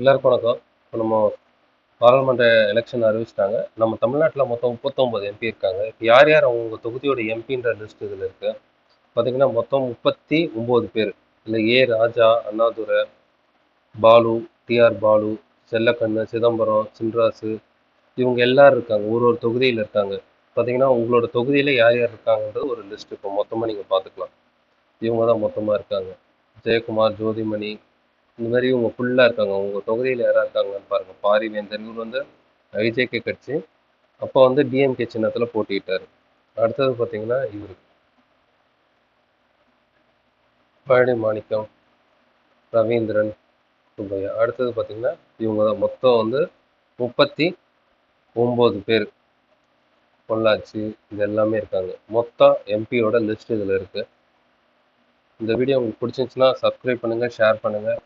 எல்லாருக்கும் வணக்கம். இப்போ நம்ம பாராளுமன்ற எலெக்ஷன் அறிவிச்சிட்டாங்க. நம்ம தமிழ்நாட்டில் மொத்தம் முப்பத்தொம்பது எம்பி இருக்காங்க. இப்போ யார் யார் அவங்க தொகுதியோட எம்பின்ற லிஸ்ட் இதில் இருக்குது பார்த்திங்கன்னா மொத்தம் முப்பத்தி ஒம்பது பேர். இல்லை ஏ ராஜா அண்ணாதுரை பாலு டிஆர் பாலு செல்லக்கண்ணு சிதம்பரம் சின்ராசு இவங்க எல்லாரும் இருக்காங்க. ஒரு ஒரு தொகுதியில் இருக்காங்க. பார்த்தீங்கன்னா உங்களோட தொகுதியில் யார் யார் இருக்காங்கன்றது ஒரு லிஸ்ட் இப்போ மொத்தமாக நீங்கள் பார்த்துக்கலாம் இவங்க தான் மொத்தமாக இருக்காங்க. ஜெயக்குமார் ஜோதிமணி இந்த மாதிரி இவங்க ஃபுல்லாக இருக்காங்க. உங்கள் தொகுதியில் யாராக இருக்காங்கன்னு பாருங்கள் பாரிவேந்தன் இவர் வந்து ஐஜேகே கட்சி. அப்போ வந்து டிஎம்கே சின்னத்தில் போட்டிக்கிட்டார் அடுத்தது பார்த்தீங்கன்னா இவர். பழனி மாணிக்கம் ரவீந்திரன் சுப்பையா. அடுத்தது பார்த்தீங்கன்னா இவங்க தான் மொத்தம் வந்து முப்பத்தி ஒம்பது பேர் பொள்ளாச்சி இது எல்லாமே இருக்காங்க. மொத்தம் எம்பியோட லிஸ்ட் இதில் இருக்குது இந்த வீடியோ உங்களுக்கு பிடிச்சிருந்துச்சுன்னா சப்ஸ்கிரைப் பண்ணுங்கள் ஷேர் பண்ணுங்கள்